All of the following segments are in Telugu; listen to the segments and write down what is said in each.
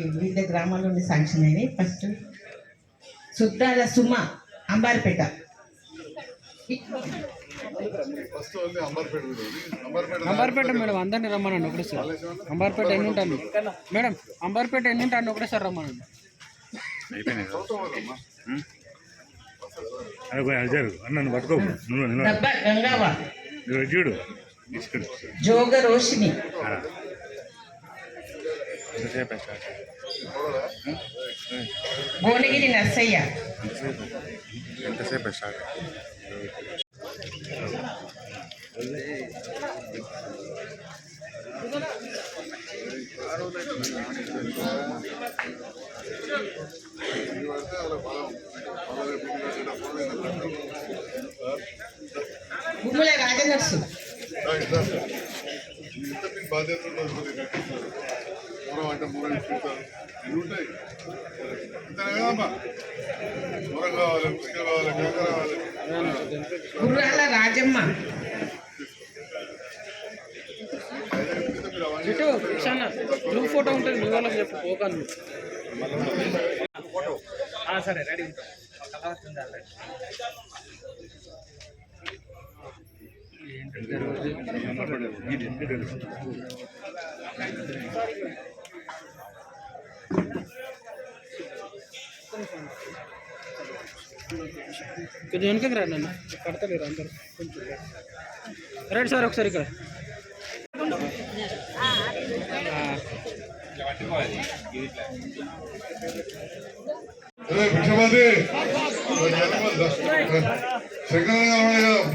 వివిధ గ్రామాల నుండి శాంక్షన్ అయినాయి. ఫస్ట్ సుద్దాల సుమ అంబారిపేట. అంబర్పేట మేడం. అందరిని రమ్మనండి ఒకటేసారి అంబార్పేట ఎన్ని ఉంటాను మేడం అంబార్పేట ఎన్ని ఉంటాను ఒకటేసారి రమ్మనండి. అన్నను పట్టుకో చూడు. జోగ రోషిని భువనగిరి నర్సయ్య ఎంతసేపు స్టార్ట్ ఎన్ని ఉంటాయి ఇంతనే కదమ్మా మూరం కావాలి ముసుక కావాలి గంగ కావాలి గుర్రాల రాజమ్మ. ఇటు గ్రూప్ ఫోటో ఉంటుంది మీ వాళ్ళకి చెప్పు పోకాను సరే రెడీ కొంచెం వెనకకి రండి అన్న పడతలేరు అందరు కొంచెం రండి సార్ ఒకసారి ఇక్కడ ఆ. భిక్షపతి శంకర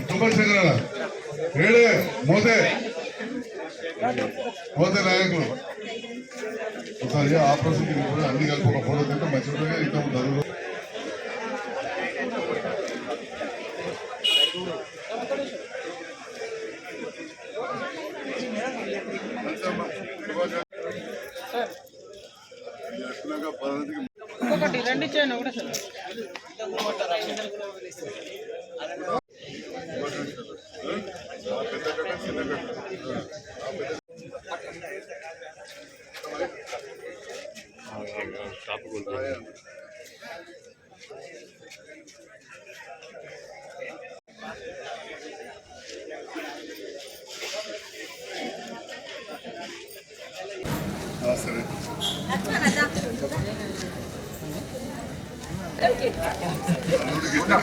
తుమ్మడి శంకర ఏడే మోతే మోతే నాయకులు ఒకసారి ఆపరేషన్ కూడా అన్ని కలిపి ఒక ఫోటో తింటే మంచిగా ఉంటుంది ఇంకా ధరలు పద్ధతికి రెండు ఇచ్చేయండి ఒకటే సార్ పెద్ద కట్ట చిన్న కట్ట సరే అల్లుడికి ఇస్తే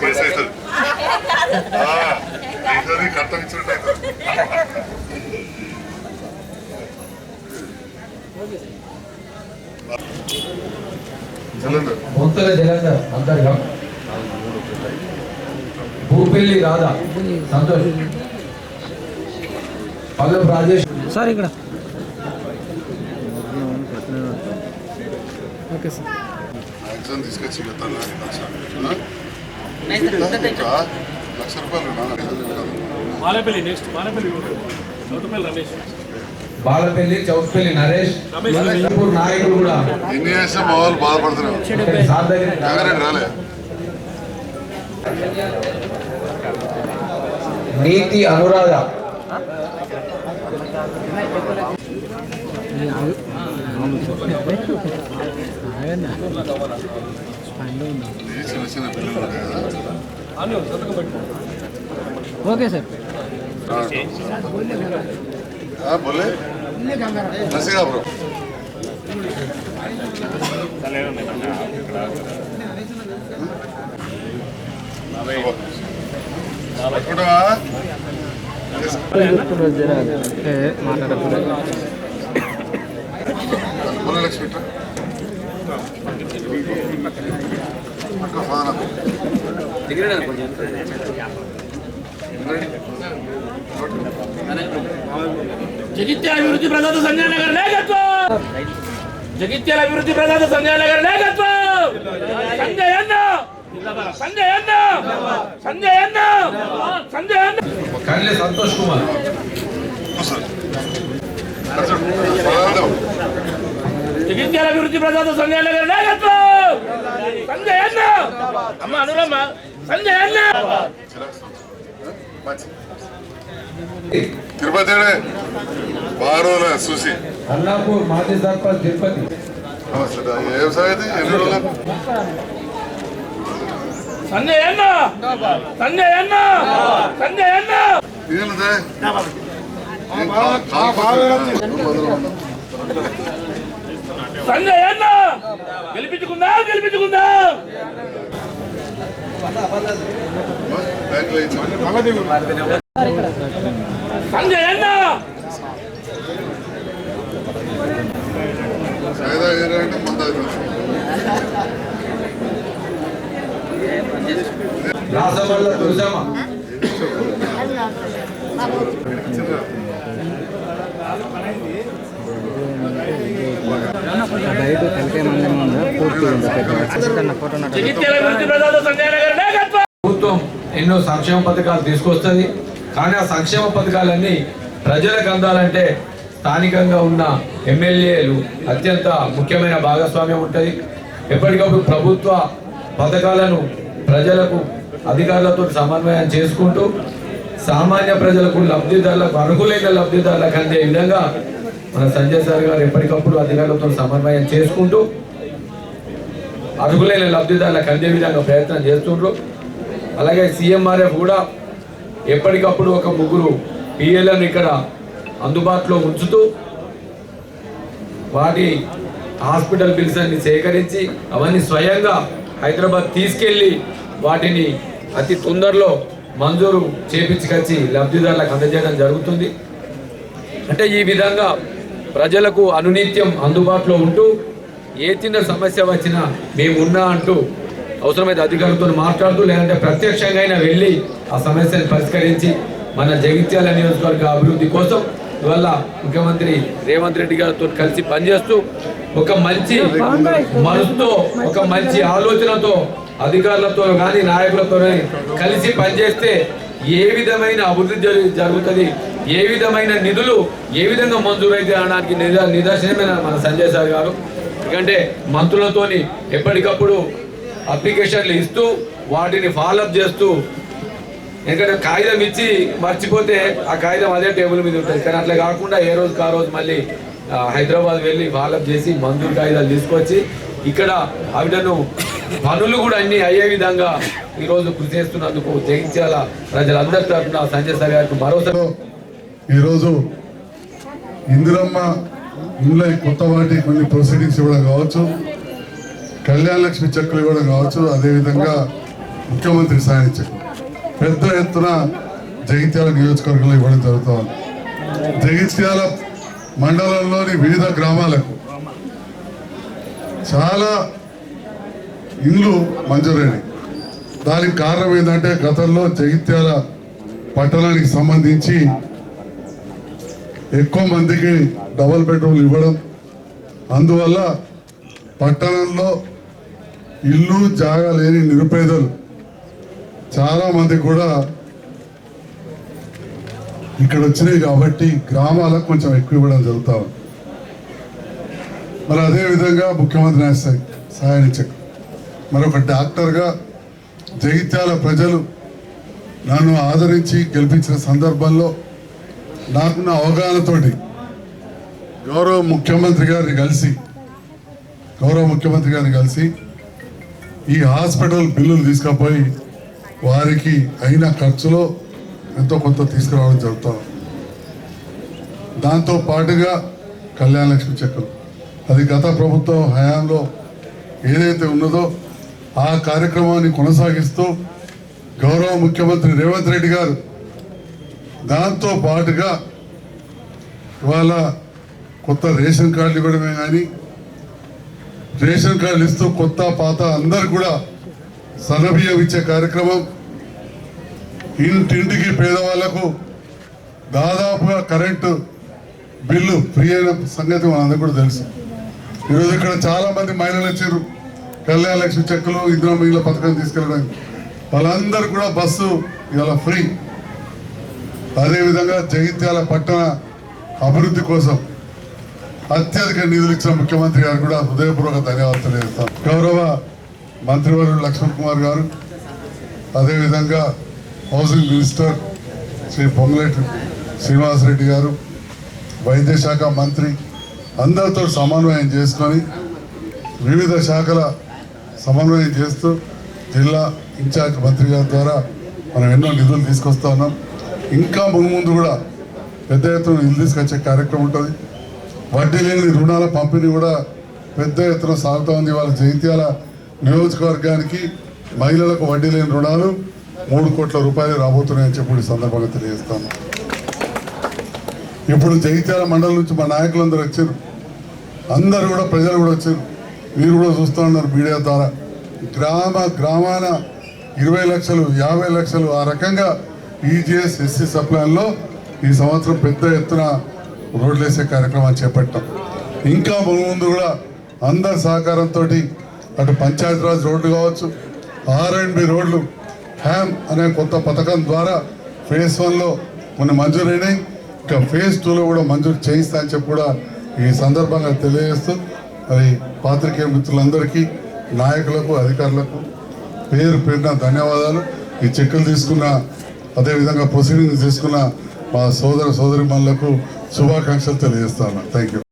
కేసు అవుతుంది ఈసారి ఇచ్చినట్టు అవుతుంది జలంధర్ బొంతల జలంధర్ అంతర్గం భూపెల్లి రాధా. సంతోష్. పల్లెం రాజేష్. సార్ ఇక్కడ. Okay sir. ఎగ్జామ్ తీసుకొచ్చి లక్ష. రూపాయలు నాన్న మాలేపల్లి నెక్స్ట్ మాలేపల్లి చౌటపల్లి రమేష్. బాలపల్లి చౌట్పల్లి నరేష్ నాయకుడు కూడా. నీతి అనురాధ. Okay sir. हाँ बोले नसीगा ब्रो పట్టుకుంటావా बोले लक्ष्मी పట్టుకో ఫాదర్ జగిత్యాల అభివృద్ధి ప్రదాత సంజయ్ నగర్ నాయకత్వం! జగిత్యాల అభివృద్ధి ప్రదాత సంజయ్ నగర్ నాయకత్వం! సంజయ్ అన్న! సంజయ్ అన్న! సంజయ్ అన్న! సంజయ్ అన్న! కళ్ళె సంతోష్ కుమార్. జగిత్యాల అభివృద్ధి ప్రదాత సంజయ్ నగర్ నాయకత్వం! సంజయ్ అన్న! అమ్మ అనురమ్మ! సంజయ్ అన్న! తిరుపతి రోజులు చూసి. అల్లాపూర్ మాజీ సర్పంచ్ తిరుపతి. నమస్తే రా. ఏ వ్యవసాయం ఇది? ఎన్ని రోజులకు సంజయ్ అన్న! సంజయ్ అన్న! సంజయ్ అన్న. సంజయ్ అన్న! గెలిపించుకుందా గెలిపించుకుందా! బ్యాంకులో ఇచ్చి. ముందు ప్రభుత్వం ఎన్నో సంక్షేమ పథకాలు తీసుకొస్తుంది కానీ ఆ సంక్షేమ పథకాలన్నీ ప్రజలకు అందాలంటే స్థానికంగా ఉన్న ఎమ్మెల్యేలు అత్యంత ముఖ్యమైన భాగస్వామ్యం ఉంటుంది ఎప్పటికప్పుడు ప్రభుత్వ పథకాలను ప్రజలకు అధికారులతో సమన్వయం చేసుకుంటూ సామాన్య ప్రజలకు లబ్ధిదారులకు అనుకూలైన లబ్ధిదారులకు అందే విధంగా మన సంజయ్ సార్ గారు ఎప్పటికప్పుడు అధికారులతో సమన్వయం చేసుకుంటూ అర్హులైన లబ్ధిదారులకు అందే విధంగా ప్రయత్నం చేస్తుండ్రు. అలాగే సీఎంఆర్ఎఫ్ కూడా ఎప్పటికప్పుడు ఒక ముగ్గురు పిఎల్ఎన్ ఇక్కడ అందుబాటులో ఉంచుతూ వాటి హాస్పిటల్ బిల్స్ అన్ని సేకరించి అవన్నీ స్వయంగా హైదరాబాద్ తీసుకెళ్ళి వాటిని అతి తొందరలో మంజూరు చేపించుకొచ్చి లబ్ధిదారులకు అందజేయడం జరుగుతుంది. అంటే ఈ విధంగా ప్రజలకు అనునిత్యం అందుబాటులో ఉంటూ ఏ చిన్న సమస్య వచ్చినా మేమున్నా అంటూ అవసరమైతే అధికారులతో మాట్లాడుతూ లేదంటే ప్రత్యక్షంగా అయినా వెళ్ళి ఆ సమస్యను పరిష్కరించి మన జగిత్యాల నియోజకవర్గ అభివృద్ధి కోసం ఇవల్ల ముఖ్యమంత్రి రేవంత్ రెడ్డి గారితో కలిసి పనిచేస్తూ ఒక మంచి మనసుతో ఒక మంచి ఆలోచనతో అధికారులతో కానీ నాయకులతో కానీ కలిసి పనిచేస్తే ఏ విధమైన అభివృద్ధి జరుగుతుంది ఏ విధమైన నిధులు ఏ విధంగా మంజూరైతే అనడానికి నిదర్శనమైన మన సంజయ్ సార్ గారు. ఎందుకంటే మంత్రులతోని ఎప్పటికప్పుడు అప్లికేషన్లు ఇస్తూ వాటిని ఫాలోఅప్ చేస్తూ ఎందుకంటే కాగితం ఇచ్చి మర్చిపోతే ఆ కాగితం అదే టేబుల్ మీద ఉంటుంది. కానీ అట్లా కాకుండా ఏ రోజుకి ఆ రోజు మళ్ళీ హైదరాబాద్ వెళ్ళి ఫాలోఅప్ చేసి మంజూరు కాగితాలు తీసుకొచ్చి ఇక్కడ ఆవిడను పనులు కూడా అన్నీ అయ్యే విధంగా ఈరోజు కృషి చేస్తున్నందుకు జయించాల ప్రజలందరి తరఫున సంజయ్ సార్ గారికి మరోసారి. ఈరోజు ఇందిరమ్మ ఇందులో కొత్త వాటి కొన్ని ప్రొసీడింగ్స్ ఇవ్వడం కావచ్చు. కళ్యాణ లక్ష్మి చెక్కులు ఇవ్వడం కావచ్చు అదేవిధంగా ముఖ్యమంత్రి సాయం చెక్ పెద్ద ఎత్తున జగిత్యాల నియోజకవర్గంలో ఇవ్వడం జరుగుతోంది. జగిత్యాల మండలంలోని వివిధ గ్రామాలకు చాలా ఇండ్లు మంజూరైనవి దానికి కారణం ఏంటంటే గతంలో జగిత్యాల పట్టణానికి సంబంధించి ఎక్కువ మందికి డబల్ బెడ్రూమ్లు ఇవ్వడం. అందువల్ల పట్టణంలో ఇల్లు జాగా లేని నిరుపేదలు చాలామంది కూడా ఇక్కడ వచ్చినాయి కాబట్టి గ్రామాలకు కొంచెం ఎక్కువ ఇవ్వడం జరుగుతా ఉంది. మరి అదే విధంగా ముఖ్యమంత్రి నేస్తాయి సహాయనిచ్చక చెక్ మరి ఒక డాక్టర్గా జగిత్యాల ప్రజలు నన్ను ఆదరించి గెలిపించిన సందర్భంలో నాకున్న అవగాహనతోటి గౌరవ ముఖ్యమంత్రి గారిని కలిసి గౌరవ ముఖ్యమంత్రి గారిని కలిసి ఈ హాస్పిటల్ బిల్లులు తీసుకుపోయి వారికి అయిన ఖర్చులో ఎంతో కొంత తీసుకురావడం జరుగుతాం దాంతో పాటుగా కళ్యాణ లక్ష్మి చెక్కులు. అది గత ప్రభుత్వం హయాంలో ఏదైతే ఉన్నదో ఆ కార్యక్రమాన్ని కొనసాగిస్తూ గౌరవ ముఖ్యమంత్రి రేవంత్ రెడ్డి గారు దాంతో పాటుగా ఇవాళ కొత్త రేషన్ కార్డులు ఇవ్వడమే కానీ రేషన్ కార్డులు ఇస్తూ కొత్త పాత అందరు కూడా సన్నబియ్యం ఇచ్చే కార్యక్రమం. ఇంటింటికి పేదవాళ్ళకు దాదాపుగా కరెంటు బిల్లు ఫ్రీ అయిన సంగతి మనందరూ కూడా తెలుసు. ఈరోజు ఇక్కడ చాలా మంది మహిళలు వచ్చారు. కళ్యాణ లక్ష్మి చెక్కులు ఇందిరా మహిళల పథకం తీసుకెళ్ళడానికి. వాళ్ళందరూ కూడా బస్సు ఇవాళ ఫ్రీ. అదేవిధంగా జగిత్యాల పట్టణ అభివృద్ధి కోసం అత్యధిక నిధులు ఇచ్చిన ముఖ్యమంత్రి గారు కూడా హృదయపూర్వక ధన్యవాదాలు తెలియజేస్తాం. గౌరవ మంత్రివర్యులు లక్ష్మణ్ కుమార్ గారు అదేవిధంగా హౌసింగ్ మినిస్టర్ శ్రీ పొంగులేటి శ్రీనివాసరెడ్డి గారు వైద్య శాఖ మంత్రి అందరితో సమన్వయం చేసుకొని వివిధ శాఖల సమన్వయం చేస్తూ జిల్లా ఇన్ఛార్జ్ మంత్రి గారి ద్వారా మనం ఎన్నో నిధులు తీసుకొస్తా ఉన్నాం. ఇంకా ముందు కూడా పెద్ద ఎత్తున నిధులు తీసుకొచ్చే కార్యక్రమం ఉంటుంది. వడ్డీ లేని రుణాల పంపిణీ కూడా పెద్ద ఎత్తున సాగుతూ ఉంది. వాళ్ళ జైత్యాల నియోజకవర్గానికి మహిళలకు వడ్డీ లేని రుణాలు మూడు కోట్ల రూపాయలు రాబోతున్నాయని చెప్పి ఈ సందర్భంగా తెలియజేస్తాను. ఇప్పుడు జగిత్యాల మండలం నుంచి మా నాయకులందరూ వచ్చారు. అందరు కూడా ప్రజలు కూడా వచ్చారు. మీరు కూడా చూస్తూ ఉన్నారు మీడియా ద్వారా. గ్రామ గ్రామాన ఇరవై లక్షలు యాభై లక్షలు ఆ రకంగా ఈజీఎస్ ఎస్సీ సప్లాన్లో ఈ సంవత్సరం పెద్ద ఎత్తున రోడ్లు వేసే కార్యక్రమాన్ని చేపట్టాం. ఇంకా ముందు కూడా అందరి సహకారంతో అటు పంచాయతీరాజ్ రోడ్లు కావచ్చు ఆర్ అండ్ బి రోడ్లు హ్యామ్ అనే కొత్త పథకం ద్వారా ఫేజ్ వన్లో కొన్ని మంజూరైనాయి ఇంకా ఫేజ్ టూలో కూడా మంజూరు చేయిస్తా అని చెప్పి కూడా ఈ సందర్భంగా తెలియజేస్తూ మరి పాత్రికేయ మిత్రులందరికీ నాయకులకు అధికారులకు పేరు పేరున ధన్యవాదాలు. ఈ చెక్కులు తీసుకున్న అదేవిధంగా ప్రొసీడింగ్ తీసుకున్న మా సోదర సోదరి శుభాకాంక్షలు తెలియజేస్తాను థ్యాంక్ యూ